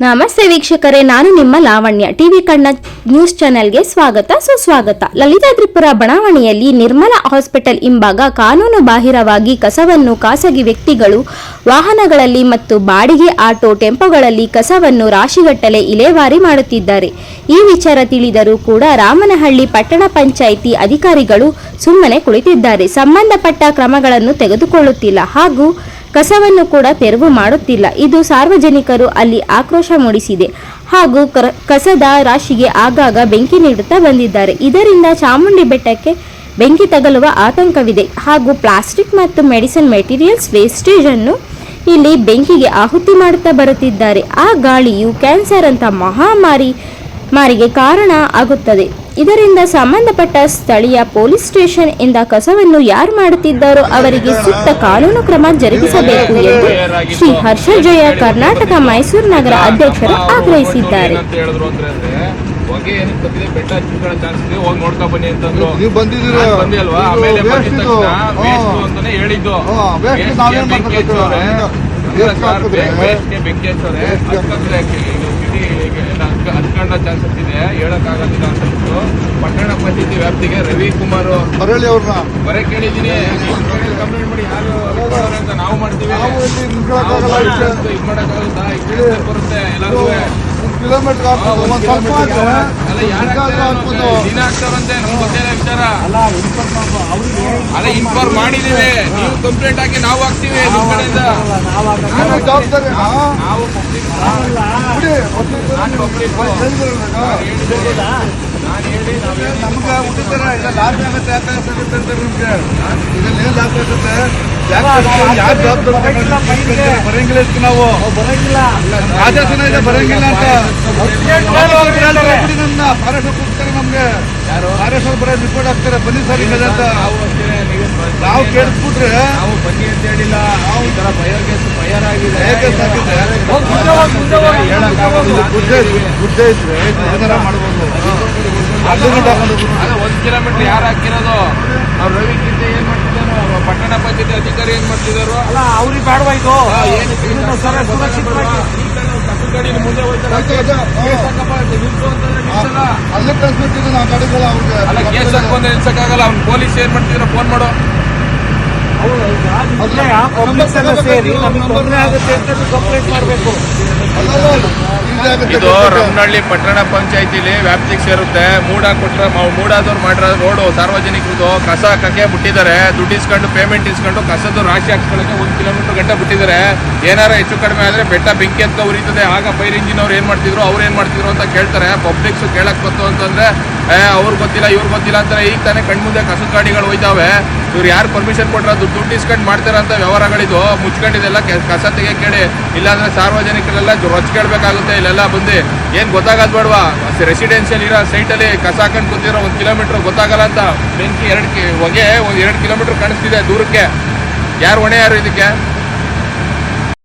ನಮಸ್ತೆ ವೀಕ್ಷಕರೇ, ನಾನು ನಿಮ್ಮ ಲಾವಣ್ಯ. ಟಿವಿ ಕಣ್ಣ ನ್ಯೂಸ್ ಚಾನೆಲ್ಗೆ ಸ್ವಾಗತ, ಸುಸ್ವಾಗತ. ಲಲಿತಾದ್ರಿಪುರ ಬಡಾವಣೆಯಲ್ಲಿ ನಿರ್ಮಲ ಹಾಸ್ಪಿಟಲ್ ಹಿಂಭಾಗ ಕಾನೂನು ಬಾಹಿರವಾಗಿ ಕಸವನ್ನು ಖಾಸಗಿ ವ್ಯಕ್ತಿಗಳು ವಾಹನಗಳಲ್ಲಿ ಮತ್ತು ಬಾಡಿಗೆ ಆಟೋ ಟೆಂಪೋಗಳಲ್ಲಿ ಕಸವನ್ನು ರಾಶಿಗಟ್ಟಲೆ ಇಲೇವಾರಿ ಮಾಡುತ್ತಿದ್ದಾರೆ. ಈ ವಿಚಾರ ತಿಳಿದರೂ ಕೂಡ ರಾಮನಹಳ್ಳಿ ಪಟ್ಟಣ ಪಂಚಾಯಿತಿ ಅಧಿಕಾರಿಗಳು ಸುಮ್ಮನೆ ಕುಳಿತಿದ್ದಾರೆ. ಸಂಬಂಧಪಟ್ಟ ಕ್ರಮಗಳನ್ನು ತೆಗೆದುಕೊಳ್ಳುತ್ತಿಲ್ಲ. ಹಾಗೂ ಕಸವನ್ನು ಕೂಡ ತೆರವು ಮಾಡುತ್ತಿಲ್ಲ. ಇದು ಸಾರ್ವಜನಿಕರು ಅಲ್ಲಿ ಆಕ್ರೋಶ ಮೂಡಿಸಿದೆ. ಹಾಗೂ ಕಸದ ರಾಶಿಗೆ ಆಗಾಗ ಬೆಂಕಿ ನೀಡುತ್ತಾ ಬಂದಿದ್ದಾರೆ. ಇದರಿಂದ ಚಾಮುಂಡಿ ಬೆಟ್ಟಕ್ಕೆ ಬೆಂಕಿ ತಗಲುವ ಆತಂಕವಿದೆ. ಹಾಗೂ ಪ್ಲಾಸ್ಟಿಕ್ ಮತ್ತು ಮೆಡಿಸಿನ್ ಮೆಟೀರಿಯಲ್ಸ್ ವೇಸ್ಟೇಜ್ ಅನ್ನು ಇಲ್ಲಿ ಬೆಂಕಿಗೆ ಆಹುತಿ ಮಾಡುತ್ತಾ ಬರುತ್ತಿದ್ದಾರೆ. ಆ ಗಾಳಿಯು ಕ್ಯಾನ್ಸರ್ ಅಂತ ಮಹಾಮಾರಿ, ಮಾರಿಗೆ ಕಾರಣ ಆಗುತ್ತದೆ. ಇದರಿಂದ ಸಂಬಂಧಪಟ್ಟ ಸ್ಥಳೀಯ ಪೊಲೀಸ್ ಸ್ಟೇಷನ್ ಇಂದ ಕಸವನ್ನು ಯಾರು ಮಾಡುತ್ತಿದ್ದಾರೋ ಅವರಿಗೆ ಸೂಕ್ತ ಕಾನೂನು ಕ್ರಮ ಜರುಗಿಸಬೇಕು ಎಂದು ಶ್ರೀ ಹರ್ಷ ಜಯ ಕರ್ನಾಟಕ ಮೈಸೂರು ನಗರ ಅಧ್ಯಕ್ಷರು ಆಗ್ರಹಿಸಿದ್ದಾರೆ. ಬೆಂಕಿ ಹಚ್ಚೋರೆ. ಹಚ್ಕೊಂಡ ಚಾನ್ಸಸ್ ಇದೆ ಹೇಳಕ್ ಆಗೋದಿಲ್ಲ ಅಂತ ಹೇಳ್ಬಿಟ್ಟು ಪಟ್ಟಣ ಪಂಚಾಯತಿ ವ್ಯಾಪ್ತಿಗೆ ರವಿಕುಮಾರ್ ಬರಳಿ ಅವ್ರನ್ನ. ಬರ ಕೇಳಿದೀನಿ ಕಂಪ್ಲೇಂಟ್ ಮಾಡಿ ಯಾರು ಅಂತ ನಾವು ಮಾಡ್ತೀವಿ. ಇದ್ ಮಾಡಕ್ಕಾಗುತ್ತಾ ಇಷ್ಟು ಬರುತ್ತೆ ಎಲ್ಲರೂ. ಕಿಲೋಮೀಟರ್ ಅಲ್ಲ ಯಾರು ದಿನ ಆಗ್ತಾರಂತೆ ನಮ್ಗೆ ಗೊತ್ತಿಲ್ಲ ವಿಚಾರ. ಅಲ್ಲ ಇನ್ಫಾರ್ಮ್ ಮಾಡಿದೀವಿ ನೀವು ಕಂಪ್ಲೇಂಟ್ ಹಾಕಿ ನಾವು ಹಾಕ್ತೀವಿ ನಿಮ್ ಕಡೆಯಿಂದ ನಮ್ಮ ಜವಾಬ್ದಾರಿ? ನಾವು ಪಬ್ಲಿಕ್. ನಾನು ಹೇಳಿ ಇಲ್ಲ ಲಾಭ ಆಗುತ್ತೆ ಯಾಕೆ ಆಗುತ್ತೆ ಅಂತ ನಿಮ್ಗೆ ಇದ್ರಲ್ಲಿ ಏನ್ ಲಾಭ ಆಗುತ್ತೆ? ಯಾರ್ ಜವಾಬ್ದಾರಿ ಬರಂಗಿಲ್ಲ ಇದಕ್ಕೆ ನಾವು. ಆದೇಶನ ಇದೆ ಬರಂಗಿಲ್ಲ ಅಂತ. ನನ್ನ ಫಾರೆಸ್ಟ್ ಕೊಡ್ತಾರೆ ನಮ್ಗೆ. ಯಾರು? ಫಾರೆಸ್ಟ್ ಅವ್ರು ಬರೋ ರಿಪೋರ್ಟ್ ಹಾಕ್ತಾರೆ. ಬನ್ನಿ ಸರ್ ಈಗ ಅಂತ. ನಾವು ಕೇಳಿಸ್ಬಿಟ್ರೆ ನಾವು ಬನ್ನಿ ಅಂತ ಹೇಳಿಲ್ಲ. ನಾವು ಈ ತರ ಫೈರ್ ಕೇಸ್ ಫೈರ್ ಆಗಿದೆ. ಸಾಕಿದೆ ಹೇಳಕ್ಕಾಗೋದಿಲ್ಲ. ಗುಡ್ಡೆ ಇದ್ರೆ ಮಾಡ್ಬೋದು? ಒಂದ್ ಕಿಲೋಮೀಟರ್ ಯಾರು ಹಾಕಿರೋದು ಅವ್ರು ರವಿ ಕಿಂತೆ ಏನ್ ಮಾಡ್ತಿದ್ದಾರೋ ಪಟ್ಟಣ ಪಂಚಾಯತಿ ಅಧಿಕಾರಿ ಏನ್ ಮಾಡ್ತಿದಾರೋ ಅಲ್ಲ ಅವ್ರಿಗೆ ಬೇಡವಾ ಇದು ತರ ಮುಂದೆ ಹೋಯ್ತಾರೆ. ಅಲ್ಲೇ ಕೇಸ್ ಹಾಕೊಂಡ್ರೆ ನಿಲ್ಸಕ್ಕಾಗಲ್ಲ ಅವ್ನು ಪೊಲೀಸ್ ಏನ್ ಮಾಡ್ತಿದ್ರು ಫೋನ್ ಮಾಡು ಆಗುತ್ತೆ ಇದು ರಮನಹಳ್ಳಿ ಪಟ್ಟಣ ಪಂಚಾಯತಿಲಿ ವ್ಯಾಪ್ತಿಗೆ ಸೇರುತ್ತೆ. ಮೂಡ ಕೊಟ್ರೆ ಮೂಡಾದವ್ರು ಮಾಡಿರೋ ರೋಡು ಸಾರ್ವಜನಿಕರದು ಕಸ ಹಾಕಕ್ಕೆ ಬಿಟ್ಟಿದ್ದಾರೆ. ದುಡ್ಡು ಇಸ್ಕೊಂಡು ಪೇಮೆಂಟ್ ಇಸ್ಕೊಂಡು ಕಸದ ರಾಶಿ ಹಾಕ್ಸ್ಕೊಳ್ಳೋಕೆ ಒಂದು ಕಿಲೋಮೀಟರ್ ಗಂಟೆ ಬಿಟ್ಟಿದ್ದಾರೆ. ಏನಾರ ಹೆಚ್ಚು ಕಡಿಮೆ ಆದ್ರೆ ಬೆಟ್ಟ ಬೆಂಕಿ ಅಂತ ಉರಿತದೆ. ಆಗ ಫೈರ್ ಇಂಜಿನ್ ಅವ್ರು ಏನ್ ಮಾಡ್ತಿದ್ರು? ಅವ್ರು ಏನ್ ಮಾಡ್ತಿದ್ರು ಅಂತ ಕೇಳ್ತಾರೆ. ಪಬ್ಲಿಕ್ಸ್ ಕೇಳಕ್ಕೆ ಬಂತು ಅಂತಂದ್ರೆ, ಏ, ಅವ್ರು ಗೊತ್ತಿಲ್ಲ ಇವ್ರಿಗೆ ಗೊತ್ತಿಲ್ಲ ಅಂತಾರೆ. ಈಗ ತಾನೇ ಕಣ್ಮುಂದೆ ಕಸದ ಗಾಡಿಗಳು ಹೋಯ್ತಾವೆ ಇವ್ರು ಯಾರು ಪರ್ಮಿಷನ್ ಕೊಟ್ರ ದುಡ್ಡು ಇಸ್ಕೊಂಡು ಮಾಡ್ತಾರ ಅಂತ ವ್ಯವಹಾರಗಳಿದು ಮುಚ್ಕೊಂಡಿದೆಲ್ಲ ಕಸ ತೆಗಿಯಕ್ಕೆ ಇಲ್ಲಾಂದ್ರೆ ಸಾರ್ವಜನಿಕರೆಲ್ಲ ರೊಚ್ಚ ಕೇಳಬೇಕಾಗುತ್ತೆ ಇಲ್ಲೆಲ್ಲ ಬಂದು. ಏನ್ ಗೊತ್ತಾಗದ್ ಬೇಡವಾ? ರೆಸಿಡೆನ್ಷಿಯಲ್ ಇರೋ ಸೈಟಲ್ಲಿ ಕಸ ಹಾಕೊಂಡು ಕೂತಿರೋ ಒಂದು ಕಿಲೋಮೀಟರ್ ಗೊತ್ತಾಗಲ್ಲ ಅಂತ ಬೆಂಕಿ ಎರಡು ಹೊಗೆ ಒಂದು ಎರಡು ಕಿಲೋಮೀಟರ್ ಕಾಣಿಸ್ತಿದೆ ದೂರಕ್ಕೆ. ಯಾರು ಹೊಣೆ ಯಾರು ಇದಕ್ಕೆ?